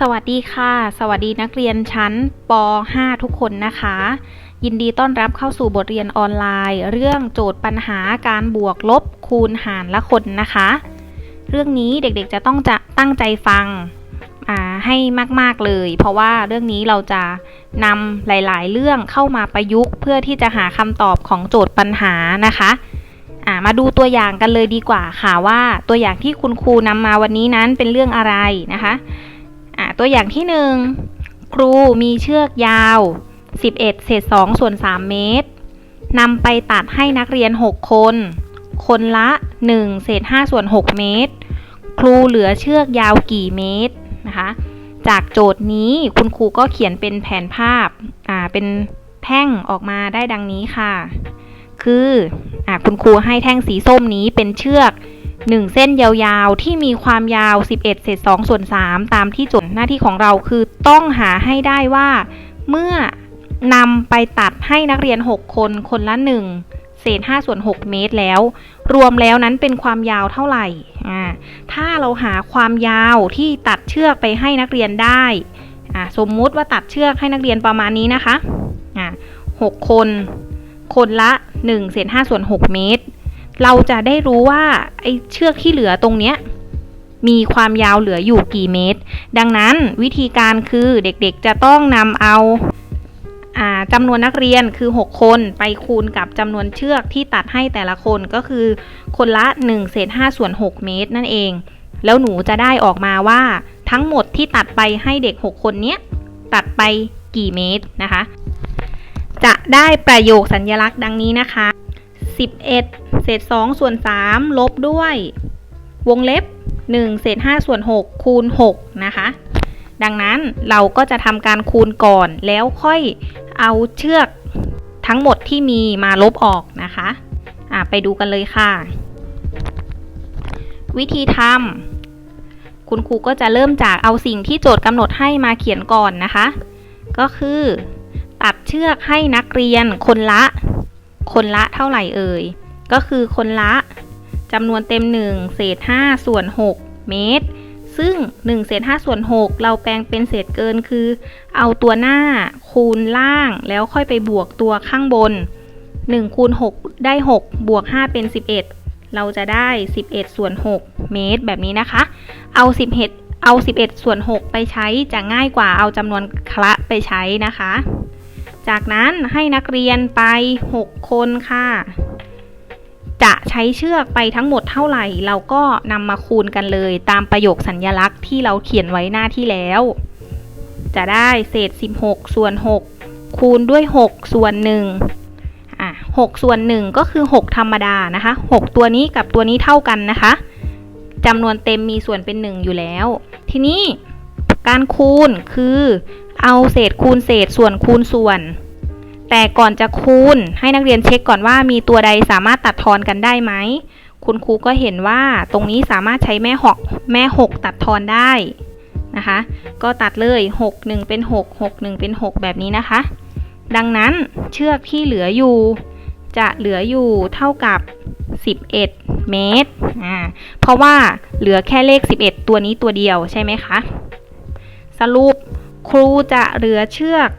สวัสดีค่ะ สวัสดีนักเรียนชั้นป .5 ทุกคนนะคะ ยินดีต้อนรับเข้าสู่บทเรียนออนไลน์ เรื่องโจทย์ปัญหาการบวกลบคูณหารละคนนะคะ เรื่องนี้เด็กๆจะต้องจะตั้งใจฟังให้มากๆเลย เพราะว่าเรื่องนี้เราจะนำหลายๆ เรื่องเข้ามาประยุกต์เพื่อที่จะหาคำตอบของโจทย์ปัญหานะคะมาดูตัวอย่างกันเลยดีกว่าค่ะว่าตัวอย่างที่คุณครูนำมาวันนี้นั้นเป็นเรื่องอะไรนะคะ ตัวอย่างที่ 1 ครูมีเชือกยาว 11 เศษ 2 ส่วน 3 เมตรนำไปตัดให้นักเรียน 6 คน คนละ 1 เศษ 5 ส่วน 6 เมตร ครูเหลือเชือกยาวกี่เมตรนะคะ จากโจทย์นี้คุณครูก็เขียนเป็นแผนภาพอ่าเป็นแท่งออกมาได้ดังนี้ค่ะ คืออ่าคุณครูให้แท่งสีส้มนี้เป็นเชือก 1 เส้นยาวๆ ที่มีความยาว 11 เศษ2ส่วน 3 ตามที่โจทย์หน้าที่ของเราคือต้องหาให้ได้ว่า เมื่อนำไปตัดให้นักเรียน 6 คนคนละ 1 เศษ5ส่วน 6 เมตรแล้ว รวมแล้วนั้นเป็นความยาวเท่าไหร่อ่าถ้าเราหาความยาวที่ตัดเชือกไปให้นักเรียนได้อ่าสมมุติว่าตัดเชือกให้นักเรียนประมาณนี้นะคะอ่า6คน คนละ 1 เศษ5ส่วน 6 เมตร เราจะได้รู้ว่าไอ้เชือกที่เหลือตรงเนี้ยมีความยาวเหลืออยู่กี่เมตร ดังนั้นวิธีการคือเด็กๆจะต้องนำเอาจำนวนนักเรียนคือ 6 คนไปคูณกับจำนวนเชือกที่ตัดให้แต่ละคนก็คือคนละ1เศษ5ส่วน6เมตรนั่นเอง แล้วหนูจะได้ออกมาว่าทั้งหมดที่ตัดไปให้เด็ก 6 คนเนี้ยตัดไปกี่เมตรนะคะ จะได้ประโยคสัญญลักษณ์ดังนี้นะคะ 11 เศษ 2 ส่วน 3 ลบด้วย วงเล็บ 1 เศษ 5 ส่วน 6 คูณ 6 นะคะ ดังนั้นเราก็จะทำการคูณก่อนแล้วค่อยเอาเชือกทั้งหมดที่มีมาลบออกนะคะะไปดูกันเลยค่ะ วิธีทำคุณครูก็จะเริ่มจากเอาสิ่งที่โจทย์กำหนดให้มาเขียนก่อนนะคะ ก็คือ ตัดเชือกให้นักเรียนคนละ คนละเท่าไหร่เอ่ย ก็คือคนละจำนวนเต็ม 1 เศษ 5 ส่วน 6 เมตร ซึ่ง 1 เศษ 5 ส่วน 6 เราแปลงเป็นเศษเกินคือ เอาตัวหน้าคูณล่างแล้วค่อยไปบวกตัวข้างบน 1 คูณ 6 ได้ 6 บวก 5 เป็น 11 เราจะได้ 11 ส่วน 6 เมตร แบบนี้นะคะ เอา 11 เอา 11 ส่วน 6 ไปใช้จะง่ายกว่าเอาจำนวนคละไปใช้นะคะ จากนั้นให้นักเรียนไป 6 คนค่ะ จะใช้เชือกไปทั้งหมดเท่าไหร่ เราก็นำมาคูณกันเลยตามประโยคสัญญลักษณ์ที่เราเขียนไว้หน้าที่แล้ว จะได้เศษ 16 ส่วน 6 คูณด้วย 6 ส่วน1อะ6ส่วน 1 ก็คือ 6 ธรรมดานะคะ 6 ตัวนี้กับตัวนี้เท่ากันนะคะจำนวนเต็มมีส่วนเป็น 1 อยู่แล้ว ทีนี้การคูณคือ เอาเศษคูณเศษส่วนคูณส่วน แต่ก่อนจะคูณให้นักเรียนเช็คก่อนว่ามีตัวใดสามารถตัดทอนกันได้ไหม คุณครูก็เห็นว่าตรงนี้สามารถใช้แม่หกแม่หกตัดทอนได้นะคะ ก็ตัดเลย 6 1 เป็น 6 6 1 เป็น 6 แบบนี้นะคะ ดังนั้นเชือกที่เหลืออยู่ จะเหลืออยู่เท่ากับ 11 เมตร อ่า เพราะว่าเหลือแค่เลข 11 ตัวนี้ตัวเดียวใช่ไหมคะ สรุป ครูจะเหลือเชือก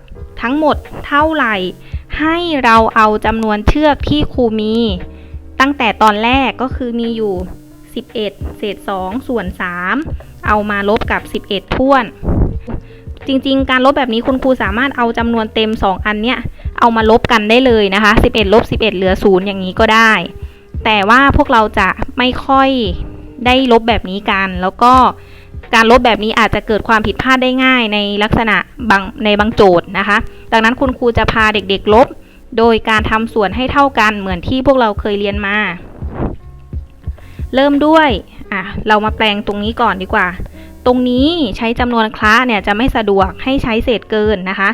ทั้งหมดเท่าไหร่ ให้เราเอาจำนวนเชือกที่ครูมี ตั้งแต่ตอนแรกก็คือมีอยู่ 11 เศษ 2 ส่วน 3 เอามาลบกับ 11ท่วน จริงๆ การลบแบบนี้คุณครูสามารถเอาจำนวนเต็ม 2 อันเนี้ย เอามาลบกันได้เลยนะคะ 11 ลบ 11 เหลือ 0 อย่างนี้ก็ได้ แต่ว่าพวกเราจะไม่ค่อยได้ลบแบบนี้กัน แล้วก็ การลบแบบนี้อาจจะเกิดความผิดพลาดได้ง่ายในลักษณะบางในบางโจทย์นะคะ ดังนั้นคุณครูจะพาเด็กๆลบ โดยการทำส่วนให้เท่ากันเหมือนที่พวกเราเคยเรียนมา เริ่มด้วยอะเรามาแปลงตรงนี้ก่อนดีกว่า ตรงนี้ใช้จำนวนคล้าเนี่ยจะไม่สะดวกให้ใช้เศษเกินนะคะ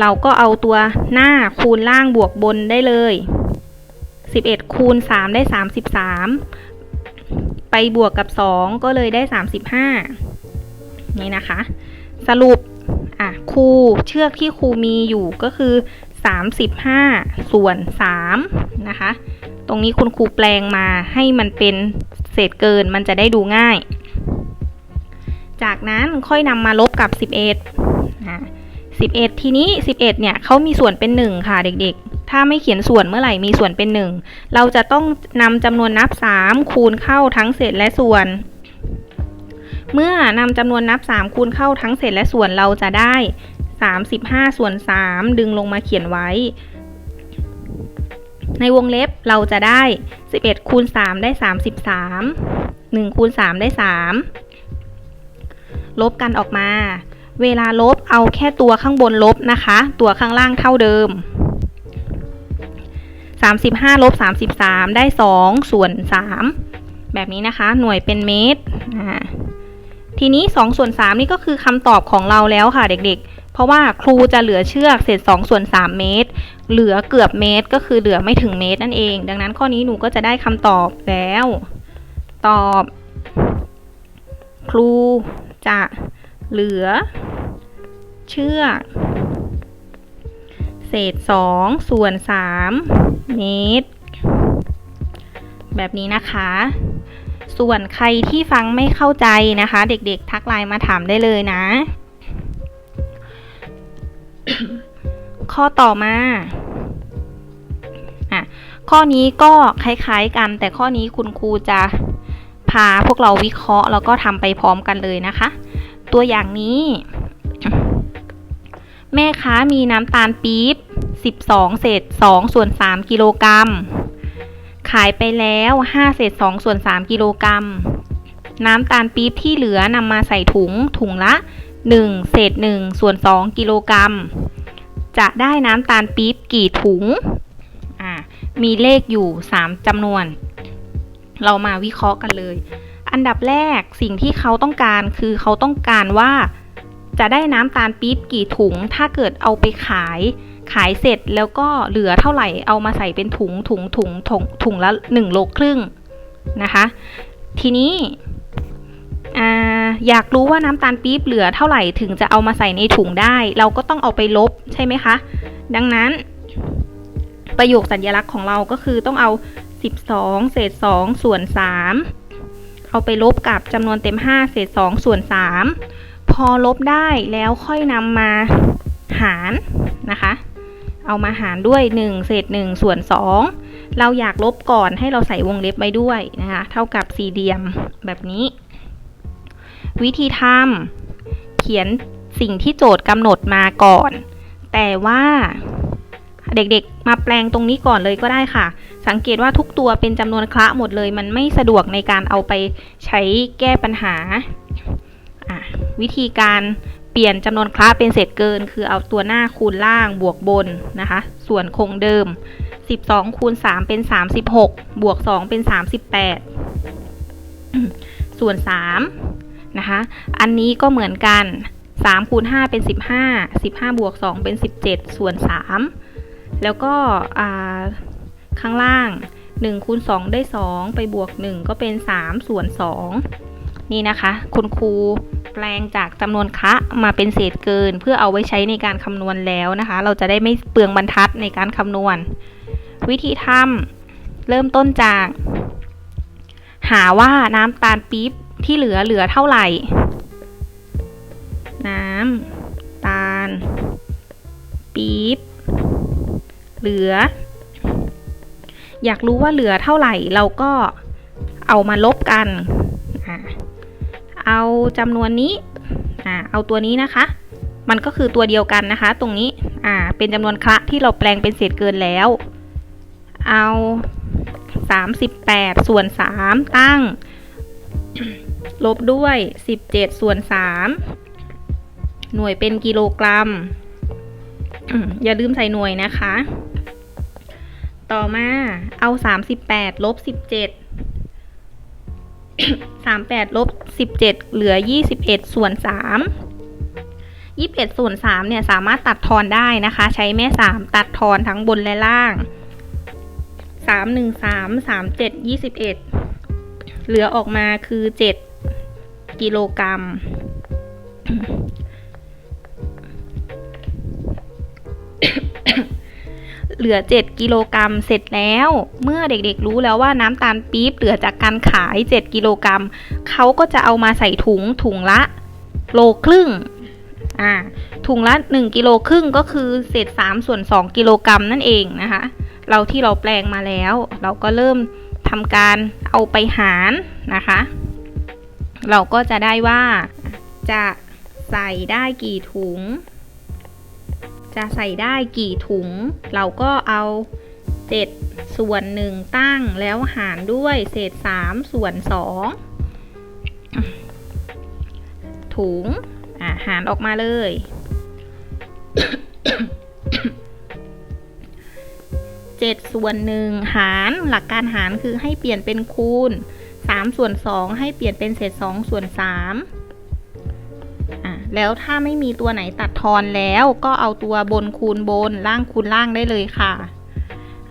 เราก็เอาตัวหน้าคูณล่างบวกบนได้เลย 11 คูณ 3 ได้ 33ไปบวกกับ 2 ก็เลยได้ 35 นี่นะคะ สรุปอะครูเชือกที่ครูมีอยู่ก็คือ 35 ส่วน3นะคะ ตรงนี้คุณครูแปลงมาให้มันเป็นเศษเกินมันจะได้ดูง่าย จากนั้นค่อยนำมาลบกับ 11นะ11 ทีนี้ 11 เนี่ยเขามีส่วนเป็น 1 ค่ะเด็กๆ ถ้าไม่เขียนส่วนเมื่อไหร่มีส่วนเป็น 1 เราจะต้องนำจำนวนนับ 3 คูณเข้าทั้งเศษและส่วน เมื่อนำจำนวนนับ 3 คูณเข้าทั้งเศษและส่วนเราจะได้ 35 ส่วน 3 ดึงลงมาเขียนไว้ ในวงเล็บเราจะได้ 11 คูณ 3 ได้ 33 1 คูณ 3 ได้ 3 ลบกันออกมา เวลาลบเอาแค่ตัวข้างบนลบนะคะ ตัวข้างล่างเท่าเดิม 35 ลบ 33 ได้ 2 ส่วน 3 แบบนี้นะคะ หน่วยเป็นเมตรอ่า ทีนี้2ส่วน3นี่ก็คือคำตอบของเราแล้วค่ะเด็กๆ เพราะว่าครูจะเหลือเชือกเศษ2ส่วน3เมตร เหลือเกือบเมตร ก็คือเหลือไม่ถึงเมตรนั่นเอง ดังนั้นข้อนี้หนูก็จะได้คำตอบแล้ว ตอบ ครูจะเหลือ เชือกเศษ2ส่วน3เมตร แบบนี้นะคะ ส่วนใครที่ฟังไม่เข้าใจนะคะ เด็กๆ ทักไลน์มาถามได้เลยนะ ข้อต่อมาอะข้อนี้ก็คล้ายๆกัน แต่ข้อนี้คุณครูจะพาพวกเราวิเคราะห์ แล้วก็ทำไปพร้อมกันเลยนะคะ ตัวอย่างนี้ แม่ค้ามีน้ำตาลปี๊บ 12 เศษ 2 ส่วน 3 กิโลกรัม ขายไปแล้ว5เศษ2ส่วน3กิโลกรัม น้ำตาลปี๊บที่เหลือนำมาใส่ถุงถุงละ 1 เศษ1ส่วน2กิโลกรัม จะได้น้ำตาลปี๊บกี่ถุงอ่ามีเลขอยู่ 3จำนวน เรามาวิเคราะห์กันเลย อันดับแรกสิ่งที่เขาต้องการคือเขาต้องการว่า จะได้น้ำตาลปี๊บกี่ถุง ถ้าเกิดเอาไปขาย ขายเสร็จแล้วก็เหลือเท่าไหร่เอามาใส่เป็นถุงถุงถุงถุงถุงละ1โลครึ่งนะคะ ทีนี้อยากรู้ว่าน้ำตาลปี๊บเหลือเท่าไหร่ถึงจะเอามาใส่ในถุงได้ เราก็ต้องเอาไปลบใช่ไหมคะ ดังนั้น ประโยคสัญลักษณ์ของเราก็คือต้องเอา 12 เศษ 2 ส่วน 3 เอาไปลบกับจำนวนเต็ม 5 เศษ 2 ส่วน 3 พอลบได้แล้วค่อยนำมาหารนะคะ เอามาหารด้วย 1 เศษ 1 ส่วน 2 เราอยากลบก่อนให้เราใส่วงเล็บไว้ด้วยนะคะ เท่ากับสี่เหลี่ยมแบบนี้ วิธีทำเขียนสิ่งที่โจทย์กำหนดมาก่อน แต่ว่าเด็กๆ มาแปลงตรงนี้ก่อนเลยก็ได้ค่ะ สังเกตว่าทุกตัวเป็นจำนวนคละหมดเลย มันไม่สะดวกในการเอาไปใช้แก้ปัญหา วิธีการ เปลี่ยนจำนวนคละเป็นเศษเกิน คือเอาตัวหน้าคูณล่างบวกบนนะคะ ส่วนคงเดิม 12 คูณ 3 เป็น 36 บวก 2 เป็น 38 ส่วน 3 นะคะ อันนี้ก็เหมือนกัน 3 คูณ 5 เป็น 15 15 บวก 2 เป็น 17 ส่วน 3 แล้วก็ข้างล่าง 1 คูณ 2 ได้ 2 ไปบวก 1 ก็เป็น 3 ส่วน 2 นี่นะคะ คุณครู แปลงจากจำนวนคะมาเป็นเศษเกิน เพื่อเอาไว้ใช้ในการคำนวณแล้วนะคะ เราจะได้ไม่เปลืองบรรทัดในการคำนวณ วิธีทำเริ่มต้นจาก หาว่าน้ำตาลปี๊บที่เหลือเหลือเท่าไหร่ น้ำตาล ปี๊บเหลือ อยากรู้ว่าเหลือเท่าไหร่เราก็เอามาลบกัน เอาจำนวนนี้อ่าเอาตัวนี้นะคะ มันก็คือตัวเดียวกันนะคะ ตรงนี้อ่าเป็นจำนวนคละที่เราแปลงเป็นเศษเกินแล้ว เอา 38 ส่วน 3 ตั้ง ลบด้วย 17 ส่วน 3 หน่วยเป็นกิโลกรัม อย่าลืมใส่หน่วยนะคะ ต่อมาเอา 38 ลบ 17 สามแปดลบสิบเจ็ดเหลือยี่สิบเอ็ดส่วนสามยี่สิบเอ็ดส่วนสามเนี่ย สามารถตัดทอนได้นะคะ ใช้แม่สามตัดทอนทั้งบนและล่างสามหนึ่งสามสามเจ็ดยี่สิบเอ็ดเหลือออกมาคือเจ็ดกิโลกรัม เหลือ 7 กิโลกรัมเสร็จแล้ว เมื่อเด็กๆรู้แล้วว่าน้ำตาลปี๊บเหลือจากการขาย 7 กิโลกรัมเขาก็จะเอามาใส่ถุงถุงละโลครึ่งอ่าถุงละ 1 กิโลครึ่งก็คือเศษ3ส่วน 2 กิโลกรัมนั่นเองนะคะ เราที่เราแปลงมาแล้ว เราก็เริ่มทำการเอาไปหารนะคะ เราก็จะได้ว่าจะใส่ได้กี่ถุง จะใส่ได้กี่ถุง เราก็เอา7ส่วน1ตั้งแล้วหารด้วยเศษ3ส่วน2ถุงอะหารออกมาเลยเจ็ดส่วนหนึ่งหารหลักการหารคือให้เปลี่ยนเป็นคูณสามส่วนสองให้เปลี่ยนเป็นเศษสองส่วนสาม แล้วถ้าไม่มีตัวไหนตัดทอนแล้วก็เอาตัวบนคูณบนล่างคูณล่างได้เลยค่ะ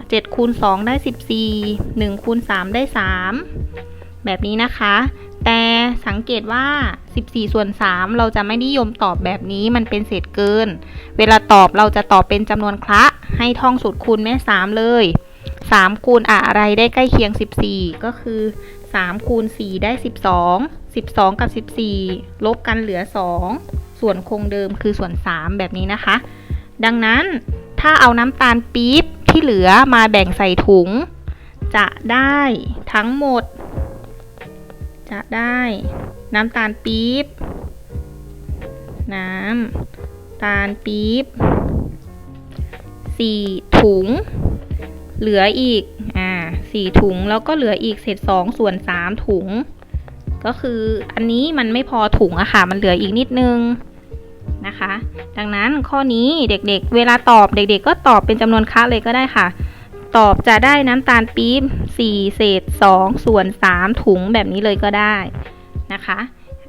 เจ็ดคูณสองได้สิบสี่หนึ่งคูณสามได้สามแบบนี้นะคะ แต่สังเกตว่า 14 ส่วน 3 เราจะไม่นิยมตอบแบบนี้มันเป็นเศษเกิน เวลาตอบเราจะตอบเป็นจำนวนคละให้ท่องสูตรคูณแม่ 3 เลย 3 คูณอะไรได้ใกล้เคียง 14 ก็คือ 3 คูณ 4 ได้ 12 12 กับ 14 ลบกันเหลือ 2 ส่วนคงเดิมคือส่วน 3 แบบนี้นะคะ ดังนั้นถ้าเอาน้ำตาลปี๊บที่เหลือมาแบ่งใส่ถุง จะได้ทั้งหมด จะได้น้ำตาลปี๊บน้ำตาลปี๊บสี่ถุง เหลืออีกอ่าสี่ถุงแล้วก็เหลืออีกเศษสองส่วนสามถุง ก็คืออันนี้มันไม่พอถุงอะค่ะ มันเหลืออีกนิดนึงนะคะ ดังนั้นข้อนี้เด็กๆเวลาตอบเด็ก ๆ ก็ตอบเป็นจำนวนคะเลยก็ได้ค่ะ ตอบจะได้น้ำตาลปี๊บ4เศษ2ส่วน3ถุงแบบนี้เลยก็ได้นะคะ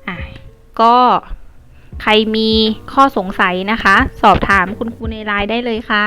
อะก็ใครมีข้อสงสัยนะคะ สอบถามคุณครูในไลน์ได้เลยค่ะ